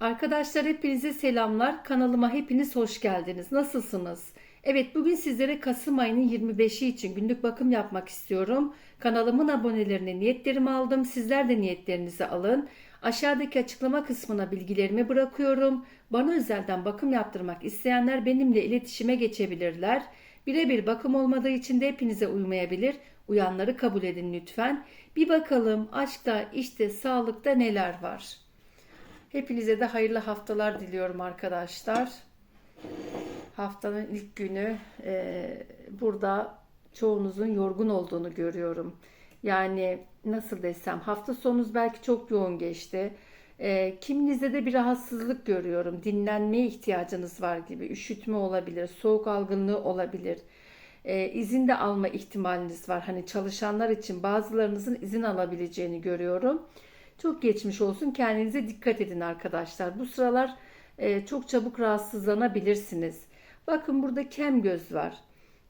Arkadaşlar hepinize selamlar. Kanalıma hepiniz hoş geldiniz. Nasılsınız? Evet bugün sizlere Kasım ayının 25'i için günlük bakım yapmak istiyorum. Kanalımın abonelerine niyetlerimi aldım. Sizler de niyetlerinizi alın. Aşağıdaki açıklama kısmına bilgilerimi bırakıyorum. Bana özelden bakım yaptırmak isteyenler benimle iletişime geçebilirler. Birebir bakım olmadığı için de hepinize uymayabilir. Uyanları kabul edin lütfen. Bir bakalım aşkta, işte, sağlıkta neler var? Hepinize de hayırlı haftalar diliyorum arkadaşlar. Haftanın ilk günü e, burada çoğunuzun yorgun olduğunu görüyorum. Yani nasıl desem hafta sonunuz belki çok yoğun geçti. E, kiminizde de bir rahatsızlık görüyorum. Dinlenmeye ihtiyacınız var gibi. Üşütme olabilir, soğuk algınlığı olabilir. E, izin de alma ihtimaliniz var. Hani çalışanlar için bazılarınızın izin alabileceğini görüyorum. Çok geçmiş olsun. Kendinize dikkat edin arkadaşlar. Bu sıralar e, çok çabuk rahatsızlanabilirsiniz. Bakın burada kem göz var.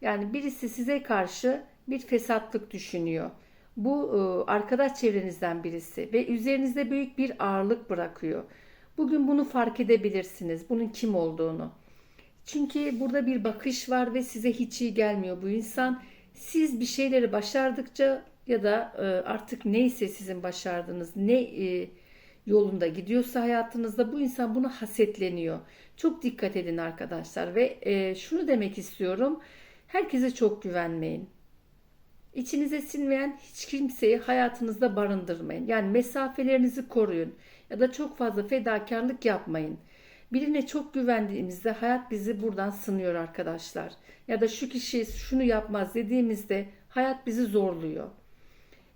Yani birisi size karşı bir fesatlık düşünüyor. Bu e, arkadaş çevrenizden birisi ve üzerinizde büyük bir ağırlık bırakıyor. Bugün bunu fark edebilirsiniz. Bunun kim olduğunu. Çünkü burada bir bakış var ve size hiç iyi gelmiyor bu insan. Siz bir şeyleri başardıkça ya da e, artık neyse sizin başardığınız ne e, yolunda gidiyorsa hayatınızda bu insan bunu hasetleniyor. Çok dikkat edin arkadaşlar ve e, şunu demek istiyorum. Herkese çok güvenmeyin. İçinize sinmeyen hiç kimseyi hayatınızda barındırmayın. Yani mesafelerinizi koruyun ya da çok fazla fedakarlık yapmayın. Birine çok güvendiğimizde hayat bizi buradan sınıyor arkadaşlar. Ya da şu kişi şunu yapmaz dediğimizde hayat bizi zorluyor.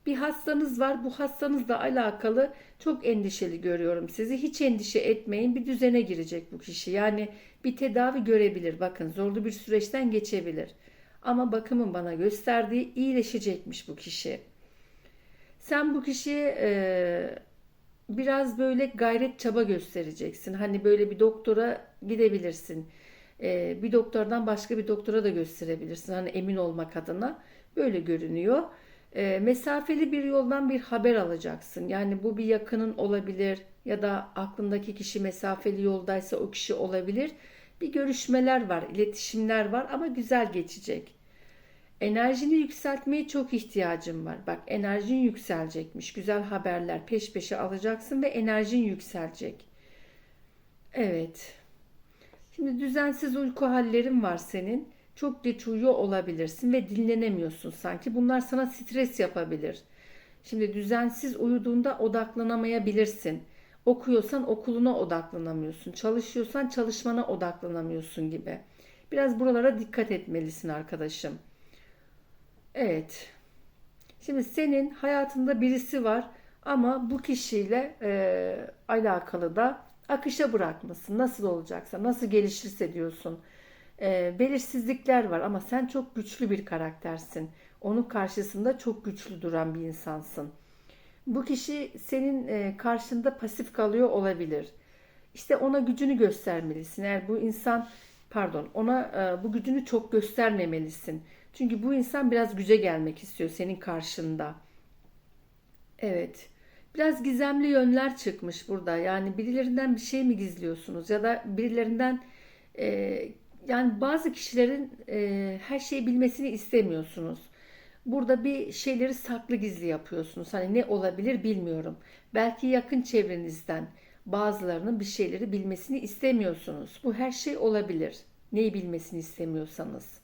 Bir hastanız var. Bu hastanızla alakalı çok endişeli görüyorum sizi. Hiç endişe etmeyin. Bir düzene girecek bu kişi. Yani bir tedavi görebilir. Bakın zorlu bir süreçten geçebilir. Ama bakımın bana gösterdiği iyileşecekmiş bu kişi. Sen bu kişiye e, biraz böyle gayret çaba göstereceksin. Hani böyle bir doktora gidebilirsin. E, bir doktordan başka bir doktora da gösterebilirsin. Hani emin olmak adına. Böyle görünüyor. E, mesafeli bir yoldan bir haber alacaksın. Yani bu bir yakının olabilir ya da aklındaki kişi mesafeli yoldaysa o kişi olabilir. Bir görüşmeler var, iletişimler var ama güzel geçecek. Enerjini yükseltmeye çok ihtiyacım var. Bak enerjin yükselecekmiş. Güzel haberler peş peşe alacaksın ve enerjin yükselecek. Evet. Şimdi düzensiz uyku hallerin var senin. Çok geç uyuyor olabilirsin ve dinlenemiyorsun sanki. Bunlar sana stres yapabilir. Şimdi düzensiz uyuduğunda odaklanamayabilirsin. Okuyorsan okuluna odaklanamıyorsun. Çalışıyorsan çalışmana odaklanamıyorsun gibi. Biraz buralara dikkat etmelisin arkadaşım. Evet. Şimdi senin hayatında birisi var ama bu kişiyle e, alakalı da akışa bırakmasın. Nasıl olacaksa, nasıl gelişirse diyorsun. E, belirsizlikler var ama sen çok güçlü bir karaktersin. Onun karşısında çok güçlü duran bir insansın. Bu kişi senin e, karşında pasif kalıyor olabilir. İşte ona gücünü göstermelisin. Eğer bu insan pardon ona e, bu gücünü çok göstermemelisin. Çünkü bu insan biraz güce gelmek istiyor senin karşında. Evet. Biraz gizemli yönler çıkmış burada. Yani birilerinden bir şey mi gizliyorsunuz ya da birilerinden e, yani bazı kişilerin e, her şeyi bilmesini istemiyorsunuz. Burada bir şeyleri saklı gizli yapıyorsunuz. Hani ne olabilir bilmiyorum. Belki yakın çevrenizden bazılarının bir şeyleri bilmesini istemiyorsunuz. Bu her şey olabilir. Neyi bilmesini istemiyorsanız.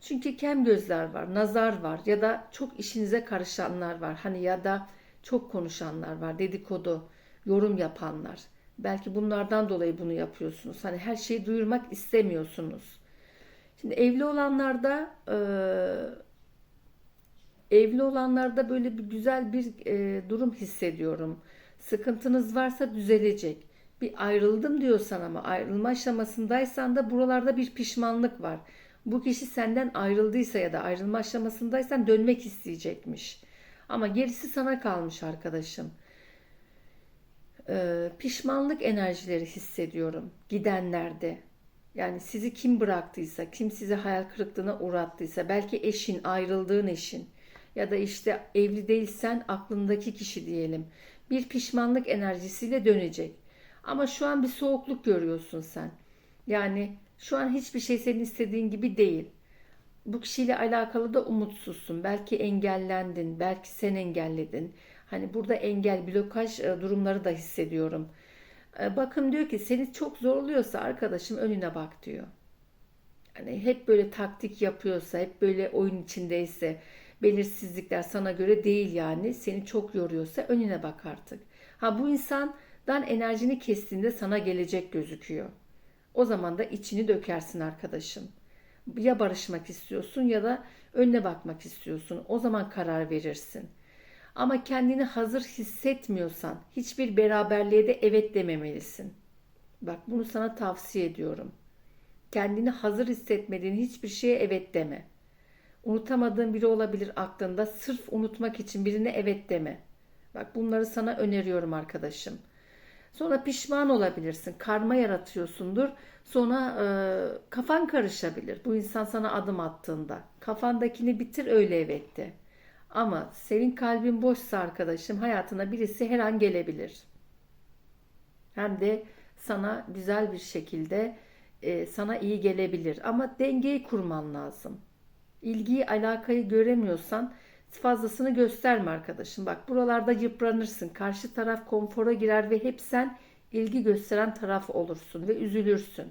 Çünkü kem gözler var, nazar var ya da çok işinize karışanlar var. Hani ya da çok konuşanlar var, dedikodu, yorum yapanlar. Belki bunlardan dolayı bunu yapıyorsunuz. Hani her şeyi duyurmak istemiyorsunuz. Şimdi evli olanlarda e, evli olanlarda böyle bir güzel bir e, durum hissediyorum. Sıkıntınız varsa düzelecek. Bir ayrıldım diyorsan ama ayrılma aşamasındaysan da buralarda bir pişmanlık var. Bu kişi senden ayrıldıysa ya da ayrılma aşamasındaysan dönmek isteyecekmiş. Ama gerisi sana kalmış arkadaşım. Ee, pişmanlık enerjileri hissediyorum gidenlerde. Yani sizi kim bıraktıysa, kim sizi hayal kırıklığına uğrattıysa, belki eşin, ayrıldığın eşin ya da işte evli değilsen aklındaki kişi diyelim. Bir pişmanlık enerjisiyle dönecek. Ama şu an bir soğukluk görüyorsun sen. Yani şu an hiçbir şey senin istediğin gibi değil. Bu kişiyle alakalı da umutsuzsun. Belki engellendin, belki sen engelledin. Hani burada engel, blokaj e, durumları da hissediyorum. E, Bakın diyor ki seni çok zorluyorsa arkadaşım önüne bak diyor. Hani hep böyle taktik yapıyorsa, hep böyle oyun içindeyse, belirsizlikler sana göre değil yani. Seni çok yoruyorsa önüne bak artık. Ha bu insandan enerjini kestiğinde sana gelecek gözüküyor. O zaman da içini dökersin arkadaşım. Ya barışmak istiyorsun ya da önüne bakmak istiyorsun. O zaman karar verirsin. Ama kendini hazır hissetmiyorsan hiçbir beraberliğe de evet dememelisin. Bak bunu sana tavsiye ediyorum. Kendini hazır hissetmediğin hiçbir şeye evet deme. Unutamadığın biri olabilir aklında. Sırf unutmak için birine evet deme. Bak bunları sana öneriyorum arkadaşım. Sonra pişman olabilirsin. Karma yaratıyorsundur. Sonra e, kafan karışabilir. Bu insan sana adım attığında. Kafandakini bitir öyle evet de. Ama senin kalbin boşsa arkadaşım hayatına birisi her an gelebilir. Hem de sana güzel bir şekilde e, sana iyi gelebilir. Ama dengeyi kurman lazım. İlgiyi, alakayı göremiyorsan fazlasını gösterme arkadaşım. Bak buralarda yıpranırsın. Karşı taraf konfora girer ve hep sen ilgi gösteren taraf olursun ve üzülürsün.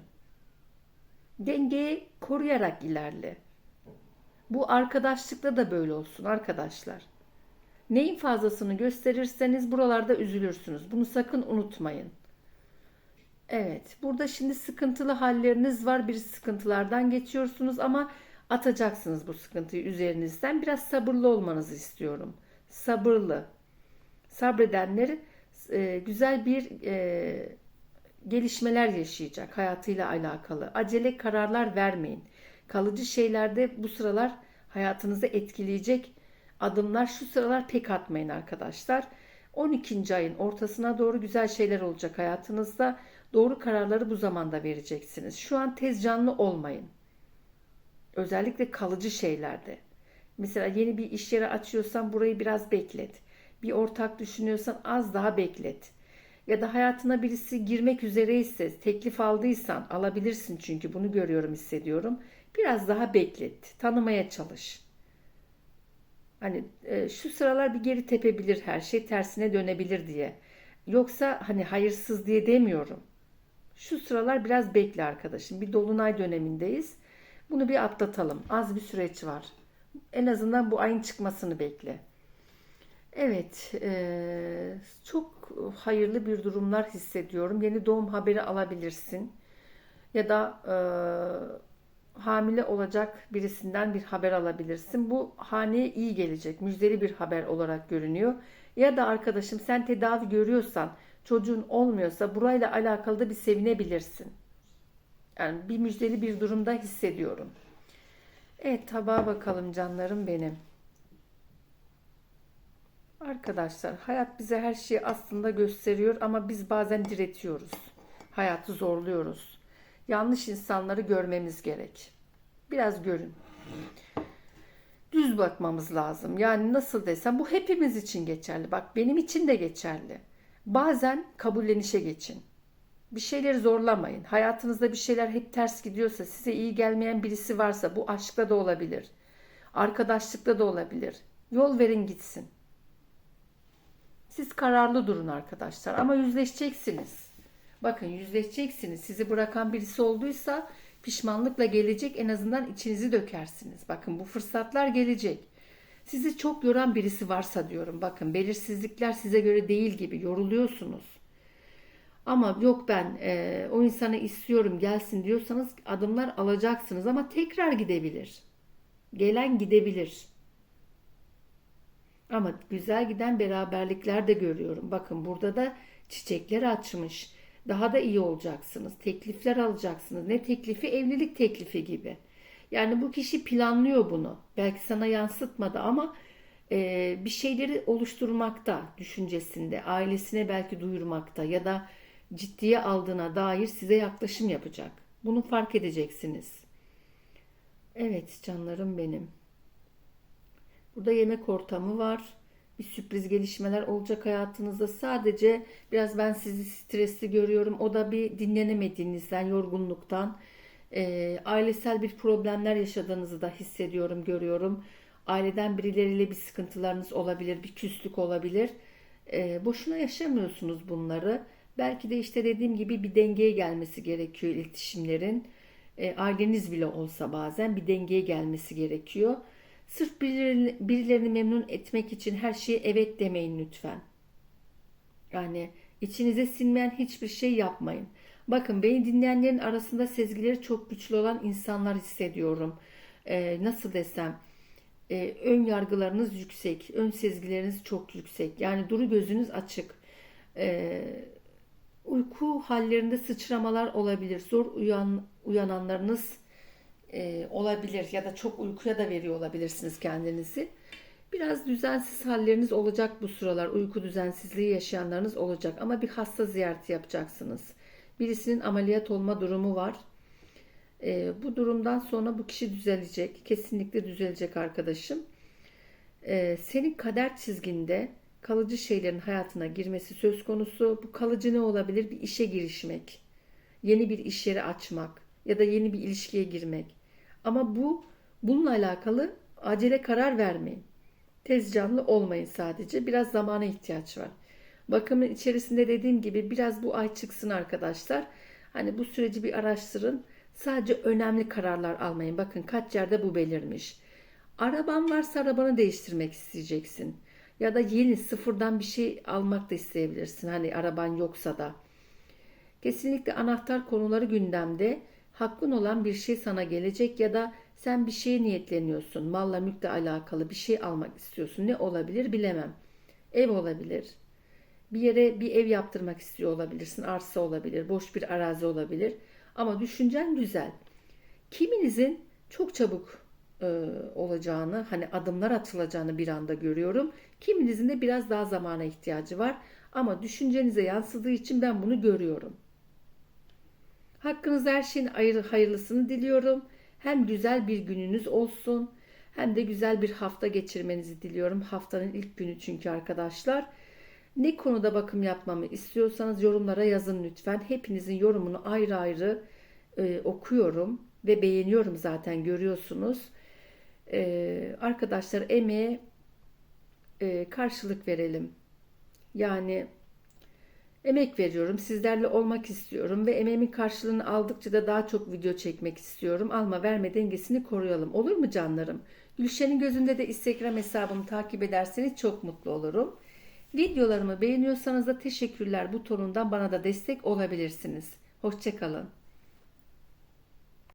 Dengeyi koruyarak ilerle. Bu arkadaşlıkta da böyle olsun arkadaşlar. Neyin fazlasını gösterirseniz buralarda üzülürsünüz. Bunu sakın unutmayın. Evet, burada şimdi sıkıntılı halleriniz var. Bir sıkıntılardan geçiyorsunuz ama atacaksınız bu sıkıntıyı üzerinizden. Biraz sabırlı olmanızı istiyorum. Sabırlı. Sabredenler e, güzel bir e, gelişmeler yaşayacak hayatıyla alakalı. Acele kararlar vermeyin. Kalıcı şeylerde bu sıralar hayatınızı etkileyecek adımlar şu sıralar pek atmayın arkadaşlar. 12. ayın ortasına doğru güzel şeyler olacak hayatınızda. Doğru kararları bu zamanda vereceksiniz. Şu an tez canlı olmayın. Özellikle kalıcı şeylerde. Mesela yeni bir iş yeri açıyorsan burayı biraz beklet. Bir ortak düşünüyorsan az daha beklet. Ya da hayatına birisi girmek üzereyse, teklif aldıysan alabilirsin çünkü bunu görüyorum, hissediyorum. Biraz daha beklet. Tanımaya çalış. Hani e, şu sıralar bir geri tepebilir her şey, tersine dönebilir diye. Yoksa hani hayırsız diye demiyorum. Şu sıralar biraz bekle arkadaşım. Bir dolunay dönemindeyiz. Bunu bir atlatalım. Az bir süreç var. En azından bu ayın çıkmasını bekle. Evet, e, çok hayırlı bir durumlar hissediyorum. Yeni doğum haberi alabilirsin. Ya da e, hamile olacak birisinden bir haber alabilirsin. Bu haneye iyi gelecek, müjdeli bir haber olarak görünüyor. Ya da arkadaşım sen tedavi görüyorsan, çocuğun olmuyorsa burayla alakalı da bir sevinebilirsin. Yani bir müjdeli bir durumda hissediyorum. Evet tabağa bakalım canlarım benim. Arkadaşlar hayat bize her şeyi aslında gösteriyor ama biz bazen diretiyoruz. Hayatı zorluyoruz. Yanlış insanları görmemiz gerek. Biraz görün. Düz bakmamız lazım. Yani nasıl desem bu hepimiz için geçerli. Bak benim için de geçerli. Bazen kabullenişe geçin. Bir şeyleri zorlamayın. Hayatınızda bir şeyler hep ters gidiyorsa, size iyi gelmeyen birisi varsa bu aşkta da olabilir. Arkadaşlıkta da olabilir. Yol verin gitsin. Siz kararlı durun arkadaşlar ama yüzleşeceksiniz. Bakın yüzleşeceksiniz. Sizi bırakan birisi olduysa pişmanlıkla gelecek en azından içinizi dökersiniz. Bakın bu fırsatlar gelecek. Sizi çok yoran birisi varsa diyorum. Bakın belirsizlikler size göre değil gibi yoruluyorsunuz. Ama yok ben e, o insanı istiyorum gelsin diyorsanız adımlar alacaksınız ama tekrar gidebilir. Gelen gidebilir. Ama güzel giden beraberlikler de görüyorum. Bakın burada da çiçekler açmış. Daha da iyi olacaksınız. Teklifler alacaksınız. Ne teklifi? Evlilik teklifi gibi. Yani bu kişi planlıyor bunu. Belki sana yansıtmadı ama e, bir şeyleri oluşturmakta düşüncesinde, ailesine belki duyurmakta ya da ciddiye aldığına dair size yaklaşım yapacak. Bunu fark edeceksiniz. Evet canlarım benim. Burada yemek ortamı var. Bir sürpriz gelişmeler olacak hayatınızda. Sadece biraz ben sizi stresli görüyorum. O da bir dinlenemediğinizden, yorgunluktan, e, ailesel bir problemler yaşadığınızı da hissediyorum, görüyorum. Aileden birileriyle bir sıkıntılarınız olabilir, bir küslük olabilir. E, boşuna yaşamıyorsunuz bunları. Belki de işte dediğim gibi bir dengeye gelmesi gerekiyor iletişimlerin. E, aileniz bile olsa bazen bir dengeye gelmesi gerekiyor. Sırf birilerini, birilerini memnun etmek için her şeye evet demeyin lütfen. Yani içinize sinmeyen hiçbir şey yapmayın. Bakın beni dinleyenlerin arasında sezgileri çok güçlü olan insanlar hissediyorum. Ee, nasıl desem e, ön yargılarınız yüksek, ön sezgileriniz çok yüksek. Yani duru gözünüz açık. Ee, uyku hallerinde sıçramalar olabilir. Zor uyan, uyananlarınız e, olabilir ya da çok uykuya da veriyor olabilirsiniz kendinizi. Biraz düzensiz halleriniz olacak bu sıralar. Uyku düzensizliği yaşayanlarınız olacak ama bir hasta ziyareti yapacaksınız. Birisinin ameliyat olma durumu var. E, bu durumdan sonra bu kişi düzelecek. Kesinlikle düzelecek arkadaşım. E, senin kader çizginde kalıcı şeylerin hayatına girmesi söz konusu. Bu kalıcı ne olabilir? Bir işe girişmek, yeni bir iş yeri açmak ya da yeni bir ilişkiye girmek. Ama bu bununla alakalı acele karar vermeyin. Tez canlı olmayın sadece. Biraz zamana ihtiyaç var. Bakımın içerisinde dediğim gibi biraz bu ay çıksın arkadaşlar. Hani bu süreci bir araştırın. Sadece önemli kararlar almayın. Bakın kaç yerde bu belirmiş. Araban varsa arabanı değiştirmek isteyeceksin. Ya da yeni sıfırdan bir şey almak da isteyebilirsin. Hani araban yoksa da. Kesinlikle anahtar konuları gündemde. Hakkın olan bir şey sana gelecek ya da sen bir şeye niyetleniyorsun. Malla mülkle alakalı bir şey almak istiyorsun. Ne olabilir bilemem. Ev olabilir. Bir yere bir ev yaptırmak istiyor olabilirsin. Arsa olabilir, boş bir arazi olabilir. Ama düşüncen güzel. Kiminizin çok çabuk e, olacağını, hani adımlar atılacağını bir anda görüyorum. Kiminizin de biraz daha zamana ihtiyacı var. Ama düşüncenize yansıdığı için ben bunu görüyorum. Hakkınızda her şeyin ayrı hayırlısını diliyorum. Hem güzel bir gününüz olsun hem de güzel bir hafta geçirmenizi diliyorum. Haftanın ilk günü çünkü arkadaşlar. Ne konuda bakım yapmamı istiyorsanız yorumlara yazın lütfen. Hepinizin yorumunu ayrı ayrı e, okuyorum ve beğeniyorum zaten görüyorsunuz. E, arkadaşlar emeğe e, karşılık verelim. Yani emek veriyorum. Sizlerle olmak istiyorum ve emeğimin karşılığını aldıkça da daha çok video çekmek istiyorum. Alma verme dengesini koruyalım. Olur mu canlarım? Gülşen'in gözünde de Instagram hesabımı takip ederseniz çok mutlu olurum. Videolarımı beğeniyorsanız da teşekkürler butonundan bana da destek olabilirsiniz. Hoşçakalın.